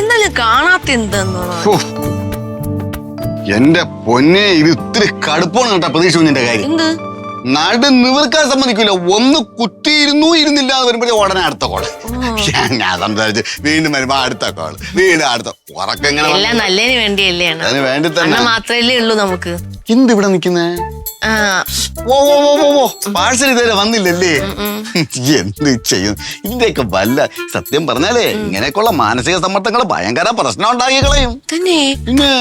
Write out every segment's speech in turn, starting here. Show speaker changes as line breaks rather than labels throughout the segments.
എന്നാലും കാണാത്ത എന്തെന്ന്.
എന്റെ പൊന്നെ ഇത് ഇത്തിരി കടുപ്പാണ് കേട്ടോ പ്രതീക്ഷ കുഞ്ഞിന്റെ കാര്യം.
എന്ത്?
നടു നിവർക്കാൻ സമ്മതിക്കില്ല ഒന്ന് കുത്തിയിരുന്നു ഇരുന്നില്ല എന്ന് വരുമ്പോഴേ ഉടനെ അടുത്ത കോൾ. ഞാൻ സംസാരിച്ച് വീണ്ടും വരുമ്പോ അടുത്ത കോൾ. വീണ്ടും അടുത്ത ഉറക്കം വന്നു?
എല്ലാം നല്ലതിന് വേണ്ടിയല്ലേ
അതിന് വേണ്ടി തന്നെ.
മാത്രല്ലേ ഉള്ളൂ നമുക്ക്.
എന്ത് ഇവിടെ നിക്കുന്നേ ഓ ഓ ഓ ഓ പാഴ്സൽ ഇതുവരെ വന്നില്ലല്ലേ? എന്ത് ചെയ്യും? ഇതിന്റെയൊക്കെ വല്ല സത്യം പറഞ്ഞാലേ ഇങ്ങനെയൊക്കെയുള്ള മാനസിക സമ്മർദ്ദങ്ങൾ ഭയങ്കര പ്രശ്നം ഉണ്ടാക്കി കളയും.
തന്നെ?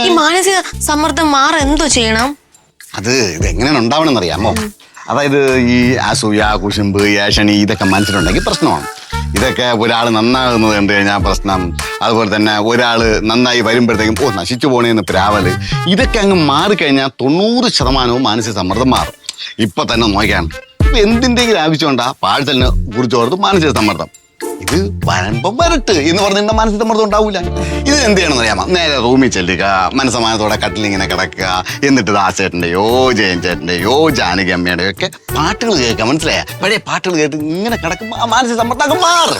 ഈ മാനസിക സമ്മർദ്ദം മാറ എന്തോ ചെയ്യണം?
അത് ഇത് എങ്ങനെയാണ് ഉണ്ടാവണമെന്ന് അറിയാമോ അതായത് ഈ അസൂയ കുശുമ്പ് ഏഷണി ഇതൊക്കെ മനസ്സിലുണ്ടെങ്കിൽ പ്രശ്നമാണ്. ഇതൊക്കെ ഒരാൾ നന്നാകുന്നത് കണ്ടു കഴിഞ്ഞാൽ പ്രശ്നം. അതുപോലെ തന്നെ ഒരാൾ നന്നായി വരുമ്പോഴത്തേക്കും ഓ നശിച്ചു പോണേന്ന് പ്രാവൽ. ഇതൊക്കെ അങ്ങ് മാറിക്കഴിഞ്ഞാൽ തൊണ്ണൂറ് ശതമാനവും മാനസിക സമ്മർദ്ദം മാറും. ഇപ്പൊ തന്നെ നോക്കിയാണ് ഇപ്പൊ എന്തിന്റെങ്കിലും ആവശ്യമുണ്ടാ പാഴ്സലിനെ കുറിച്ച് ഓർത്ത് മാനസിക സമ്മർദ്ദം. ഇത് വരുമ്പോ വരട്ട് എന്ന് പറഞ്ഞിട്ട് മനസ്സിൽ സമ്മർദ്ദം ഉണ്ടാവില്ല ഇത് എന്ത് ചെയ്യണമെന്ന് അറിയാമോ? നേരെ റൂമിൽ ചെല്ലുക മനസ്സമാനത്തോടെ കട്ടിലിങ്ങനെ കിടക്കുക എന്നിട്ട് ദാസേട്ടന്റെയോ ജയൻ ചേട്ടന്റെയോ ജാനകി അമ്മയുടെയോ ഒക്കെ പാട്ടുകൾ കേൾക്കുക മനസ്സിലായ? പഴയ പാട്ടുകൾ കേട്ട് ഇങ്ങനെ കിടക്കുമ്പോ ആ മാനസിക സമ്മർദ്ദം മാറും.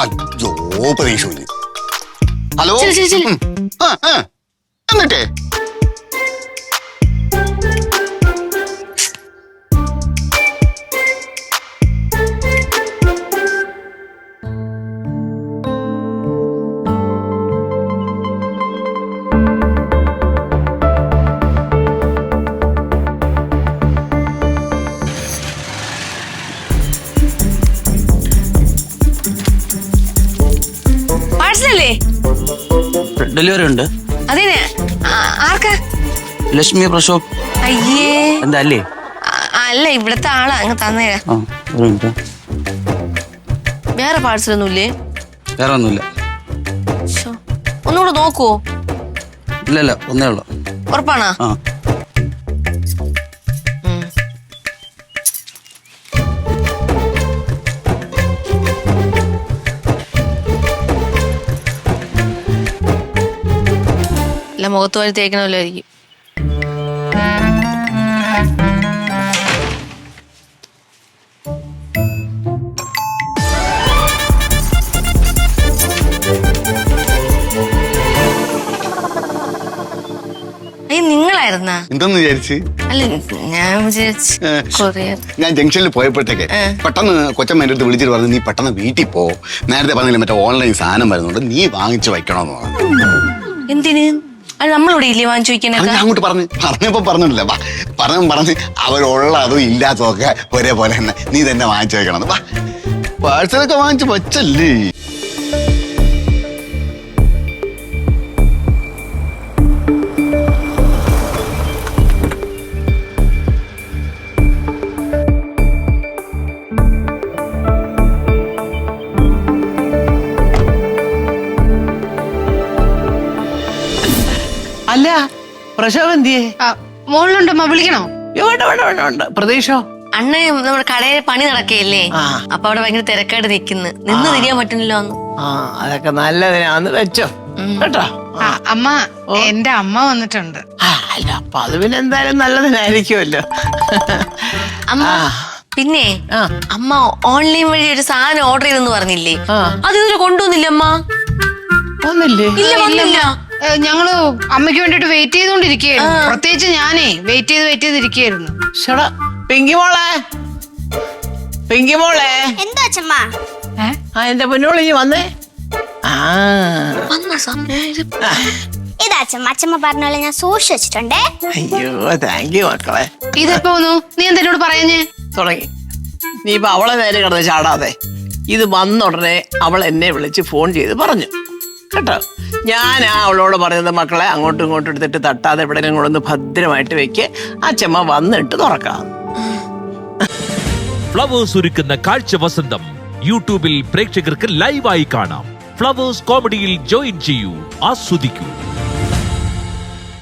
അയ്യോ പ്രതീക്ഷ ഹലോ. എന്നിട്ടേ?
ഡെലിവറി ഉണ്ട്.
ആർക്കാ?
ലക്ഷ്മി പ്രശോഭ്
അയ്യേ.
എന്താ അല്ലേ?
അല്ല ഇവിടത്തെ ആളാ. അങ്ങ് തന്നേരാ.
ആ ഒരു മിനിറ്റ്.
വേറെ പാഴ്സലൊന്നും ഇല്ലേ
വേറെ ഒന്നുമില്ല.
ശ്ശോ. ഒന്നുകൂടെ നോക്കുവോ?
ഇല്ല ഇല്ല ഒന്നേ ഉള്ളു.
ഉറപ്പാണോ?
ആ.
അല്ല മുഖത്ത് വഴി തേക്കണമല്ലോ ആയിരിക്കും. അയ്യ നിങ്ങളായിരുന്നാ?
എന്തെന്ന് വിചാരിച്ച്?
അല്ല ഞാൻ വിചാരിച്ചു
ഏ.
കൊറിയർ.
ഞാൻ ജംഗ്ഷനിൽ പോയപ്പോഴത്തേക്ക് പെട്ടെന്ന് കൊച്ചമ്മ എന്റെ അടുത്ത് വിളിച്ചിട്ട് പറഞ്ഞു നീ പെട്ടെന്ന് വീട്ടിൽ പോ. നേരത്തെ പറഞ്ഞില്ല മറ്റേ ഓൺലൈൻ സാധനം വരുന്നുണ്ട് നീ വാങ്ങിച്ചു വയ്ക്കണമെന്ന് പറഞ്ഞു.
എന്തിന്? നമ്മളിവിടെ ഇല്ലേ വാങ്ങിച്ചു
അത്
വയ്ക്കാനൊക്കെ
അങ്ങോട്ട് പറഞ്ഞു പറഞ്ഞപ്പോ പറഞ്ഞില്ല വാ പറഞ്ഞു പറഞ്ഞ് അവരുള്ള അതും ഇല്ലാത്തതൊക്കെ ഒരേപോലെ തന്നെ. നീ തന്നെ വാങ്ങിച്ചു വെക്കണം വാ പാഴ്സലൊക്കെ വാങ്ങിച്ചു വച്ചല്ലേ?
അല്ല പ്രശോഭ് എന്തിയേ?
മോളിലുണ്ട് വിളിക്കണോ?
വേണ്ട വേണ്ട വേണ്ട വേണ്ട. പ്രതീക്ഷോ?
അണ്ണ നമ്മുടെ കടയിൽ പണി
നടക്കയില്ലേ.
അപ്പൊ അവിടെ ഭയങ്കര തിരക്കായിട്ട് നിക്കുന്നു നിന്ന് തിരിയാൻ പറ്റുന്നില്ല
ആ അതൊക്കെ നല്ലതിനാന്ന് വെച്ചോ. കേട്ടോ?
അമ്മ എന്റെ അമ്മ വന്നിട്ടുണ്ട്.
അല്ല അപ്പൊ അത് പിന്നെ എന്തായാലും നല്ലതിനായിരിക്കുമല്ലോ.
അമ്മ പിന്നെ അമ്മ ഓൺലൈൻ വഴി ഒരു സാധനം ഓർഡർ ചെയ്തെന്ന് പറഞ്ഞില്ലേ. അത് ഇതുവരെ കൊണ്ടുവന്നില്ല അമ്മ?
ഒന്നില്ലേ
ഇല്ല വന്നില്ല.
ഞങ്ങൾ അമ്മയ്ക്ക് വേണ്ടിട്ട് വെയിറ്റ് ചെയ്തോണ്ടിരിക്കുകയായിരുന്നു. പ്രത്യേകിച്ച് ഞാനേ വെയിറ്റ് ചെയ്ത് വെയിറ്റ് ചെയ്തിരിക്കുകയായിരുന്നു.
ഷടാ പിങ്കി മോളെ. പിങ്കി മോളെ.
എന്താ അച്ഛമ്മ?
ആ എന്റെ പൊന്നോൾ ഇനി വന്നേ. ആ.
വന്ന സമയം
ഇതാ അച്ഛമ്മ. അച്ഛമ്മ പറഞ്ഞ പോലെ ഞാൻ സൂക്ഷിച്ചു വെച്ചിട്ടുണ്ടേ.
അയ്യോ താങ്ക് യു മക്കളെ.
ഇതെപ്പോ വന്നു? നീ എന്താ എന്നോട് പറയാഞ്ഞേ
തുടങ്ങി. നീ ഇപ്പൊ അവളെ നേരെ കിടന്ന് ചാടാതെ. ഇത് വന്നുടനെ അവൾ എന്നെ വിളിച്ച് ഫോൺ ചെയ്ത് പറഞ്ഞു. കേട്ടോ ഞാൻ അവളോട് പറഞ്ഞത് മക്കളെ അങ്ങോട്ടും ഇങ്ങോട്ടും എടുത്തിട്ട് തട്ടാതെ എവിടെയെങ്കിലും കൊണ്ടൊന്ന് ഭദ്രമായിട്ട് വെക്ക്. ആ ചെമ്മ വന്നിട്ട് തുറക്കാം.
ഫ്ലവേഴ്സ് ഒരുക്കുന്ന കാഴ്ച വസന്തം. യൂട്യൂബിൽ പ്രേക്ഷകർക്ക് ലൈവായി കാണാം. ഫ്ലവേഴ്സ് കോമഡിയിൽ ജോയിൻ ചെയ്യൂ ആസ്വദിക്കൂ.